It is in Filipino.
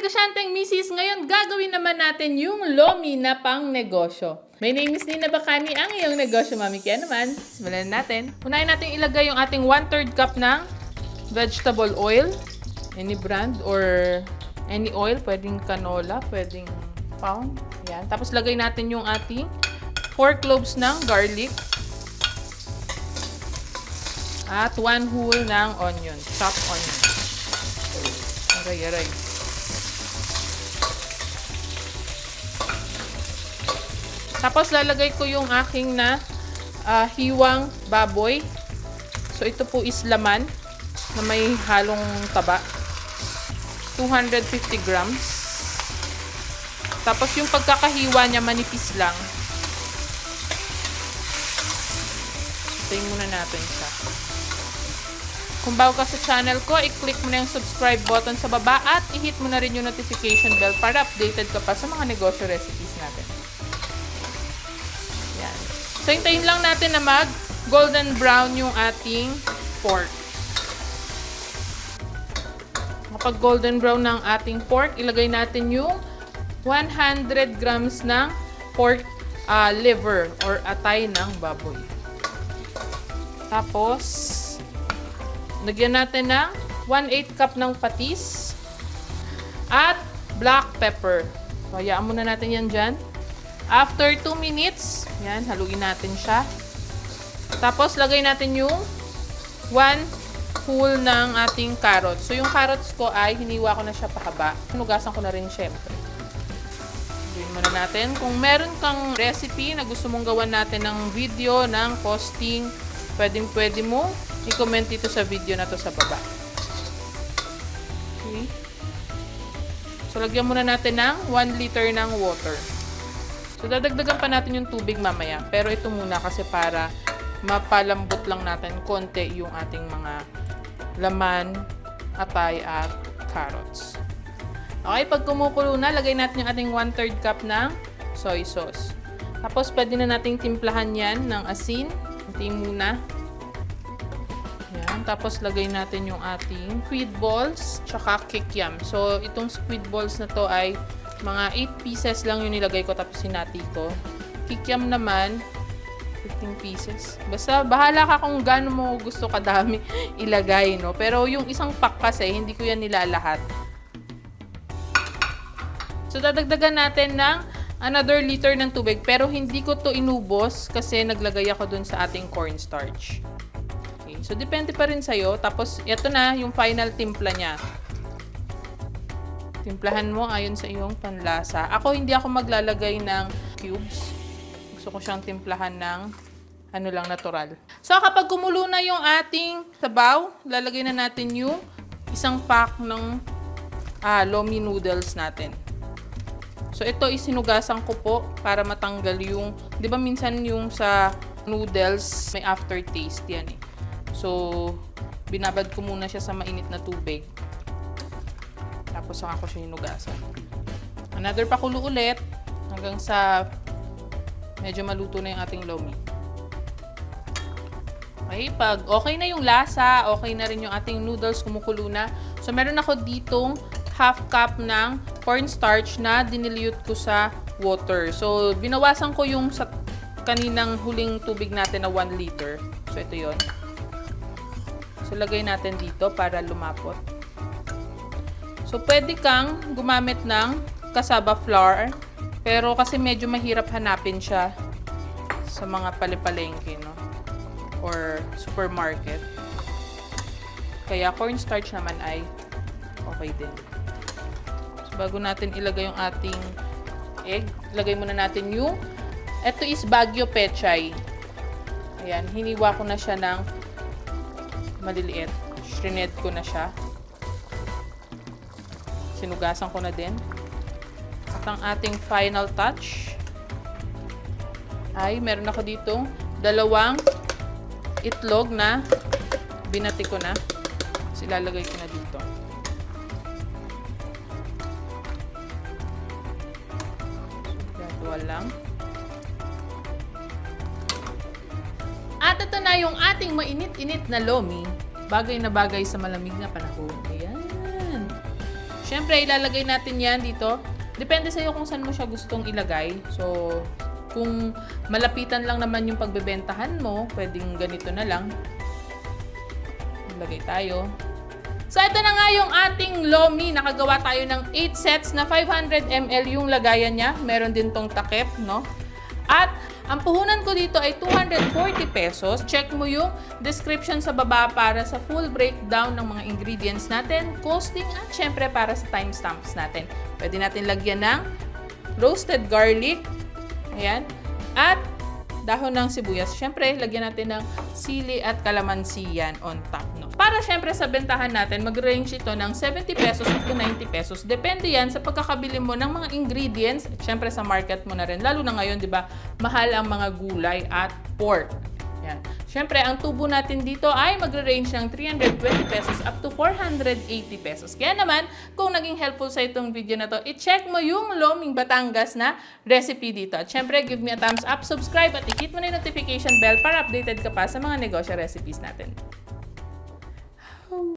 negosyanteng misis, ngayon gagawin naman natin yung lomi na pang negosyo. My name is Nina Bacani, ang iyong negosyo, Mami. Kaya naman, simulan natin. Unahin natin ilagay yung ating 1-3 cup ng vegetable oil. Any brand or any oil. Pwedeng canola, pwedeng pound. Yan. Tapos lagay natin yung ating 4 cloves ng garlic. At 1 whole ng onion. Chopped onion. Aray, aray. Tapos lalagay ko yung aking na ah, hiwang baboy. So ito po is laman na may halong taba. 250 grams. Tapos yung pagkakahiwa niya manipis lang. Tayin muna natin siya. Kung bago ka sa channel ko, i-click mo na yung subscribe button sa baba at i-hit mo na rin yung notification bell para updated ka pa sa mga negosyo recipes So, hintayin lang natin na mag golden brown yung ating pork. Kapag golden brown ng ating pork, ilagay natin yung 100 grams ng pork ah, liver or atay ng baboy. Tapos, lagyan natin ng 1/8 cup ng patis at black pepper. Hayaan muna natin yan dyan. After 2 minutes, yan, haluin natin siya. Tapos, lagay natin yung 1 whole ng ating carrots. So, yung carrots ko ay hiniwa ko na siya pahaba. Hinugasan ko na rin syempre. Gawin muna natin. Kung meron kang recipe na gusto mong gawan natin ng video, ng costing, pwedeng pwede mo i-comment dito sa video na to sa baba. Okay. So, lagyan muna natin ng 1 liter ng water. So, dadagdagan pa natin yung tubig mamaya. Pero ito muna kasi para mapalambot lang natin konti yung ating mga laman, atay, at carrots. Okay, pag kumukulo na, lagay natin yung ating 1-3 cup ng soy sauce. Tapos, pwede na nating timplahan yan ng asin. Kunti muna. Yan. Tapos, lagay natin yung ating squid balls, tsaka kikiam. So, itong squid balls na to ay mga 8 pieces lang yung nilagay ko tapos sinati ko. Kikiam naman, 15 pieces. Basta, bahala ka kung gaano mo gusto kadami ilagay, no? Pero yung isang pack kasi, hindi ko yan nilalahat. So, dadagdagan natin ng another liter ng tubig. Pero hindi ko to inubos kasi naglagay ako dun sa ating cornstarch. Okay. So, depende pa rin sa'yo. Tapos, ito na yung final timpla niya. Timplahan mo ayon sa iyong panlasa. Ako, hindi ako maglalagay ng cubes. Gusto ko siyang timplahan ng ano lang, natural. So, kapag kumulo na yung ating sabaw, lalagay na natin yung isang pack ng ah, lomi noodles natin. So, ito isinugasan ko po para matanggal yung, di ba minsan yung sa noodles, may aftertaste yan eh. So, binabad ko muna siya sa mainit na tubig. Tapos, saka ko siya hinugasan. Another pakulo ulit hanggang sa medyo maluto na yung ating lomi. Okay, pag okay na yung lasa, okay na rin yung ating noodles, kumukulo na. So, meron ako ditong half cup ng cornstarch na dinilute ko sa water. So, binawasan ko yung sa kaninang huling tubig natin na 1 liter. So, ito yon. So, lagay natin dito para lumapot. So, pwede kang gumamit ng kasaba flour. Pero kasi medyo mahirap hanapin siya sa mga palipalengke, no? Or supermarket. Kaya cornstarch naman ay okay din. So, bago natin ilagay yung ating egg, ilagay muna natin yung ito is Baguio Pechay. Ayan, hiniwa ko na siya ng maliliit. Shredded ko na siya. Sinugasan ko na din. At ang ating final touch ay meron ako ditong dalawang itlog na binati ko na. Tapos ilalagay ko na dito. Gradual lang. At ito na yung ating mainit-init na lomi. Bagay na bagay sa malamig na panahon. Ayan. Siyempre, ilalagay natin yan dito. Depende sa'yo kung saan mo siya gustong ilagay. So, kung malapitan lang naman yung pagbebentahan mo, pwedeng ganito na lang. Ilagay tayo. So, ito na nga yung ating lomi. Nakagawa tayo ng 8 sets na 500 ml yung lagayan niya. Meron din tong takip, no? At ang puhunan ko dito ay 240 pesos. Check mo yung description sa baba para sa full breakdown ng mga ingredients natin, costing at syempre para sa timestamps natin. Pwede natin lagyan ng roasted garlic. Ayan. At dahon ng sibuyas. Siyempre, lagyan natin ng sili at kalamansi yan on top. Para siyempre sa bentahan natin, mag-range ito ng 70 pesos to 90 pesos. Depende yan sa pagkakabili mo ng mga ingredients. At Siyempre sa market mo na rin. Lalo na ngayon, di ba, mahal ang mga gulay at pork. Yan. Siyempre, ang tubo natin dito ay magre-range ng 320 pesos up to 480 pesos. Kaya naman, kung naging helpful sa itong video na to, i-check mo yung Loming Batangas na recipe dito. At syempre, give me a thumbs up, subscribe, at i-hit mo na yung notification bell para updated ka pa sa mga negosyo recipes natin.